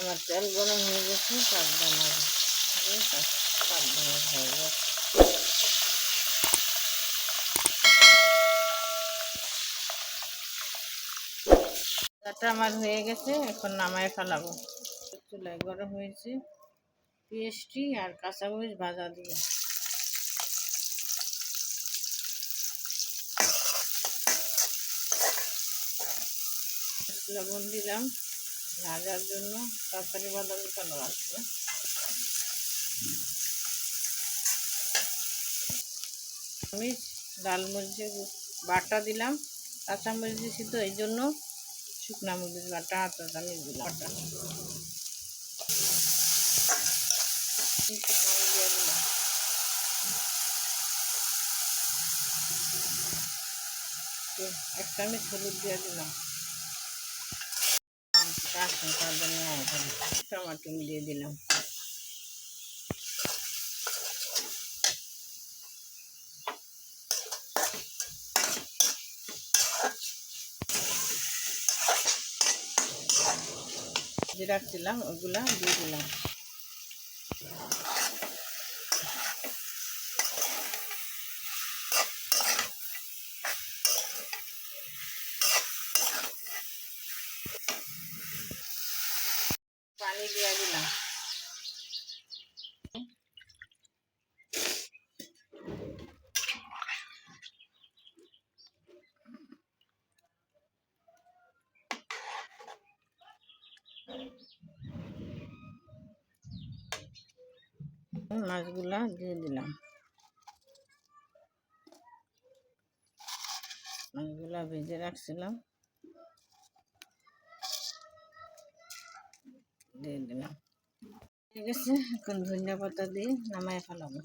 আমার তেল গরম হয়ে গেছে পাবদা মাছ হয়ে গেছে। আমার হয়ে গেছে, এখন নামায় ফেলাবো। চুলায় গরম হয়েছে, পেস্টি আর কাঁচামরিচ ভাজা দিয়ে। লবণ দিলাম। ভাজার জন্য তরকারি বাদামি কেন আসবে আমি লাল মরিচের বাটা দিলাম কাঁচা মরিচ তো এই জন্য শুকনা মরিচ বাটা আর আমি দিলাম বাটা। একটু চামচ হলুদ দিয়ে দিলাম। টমাটো দিয়ে দিলাম যে রাখছিলাম ওগুলা দিয়ে দিলাম পানি দিয়ে দিলাম মাছগুলা দিয়ে দিলাম। মাছগুলা ভেজে রাখছিলাম। দিয়ে দিলাম। ঠিক আছে এখন ধনিয়া পাতা দিয়ে নামায় ফেলাবো।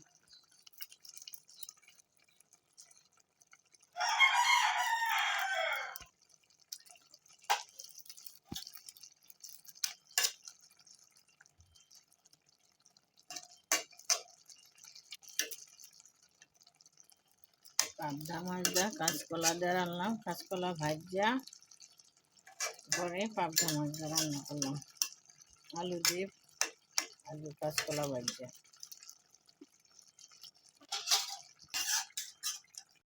পাবদা মাছ কাঁচকলা দিয়ে রান্নাম, কাঁচকলা ভাজা। পরে পাবদা মাছ রান্না করলাম। আলু দিয়ে আলু কাঁচকলা ভাজা।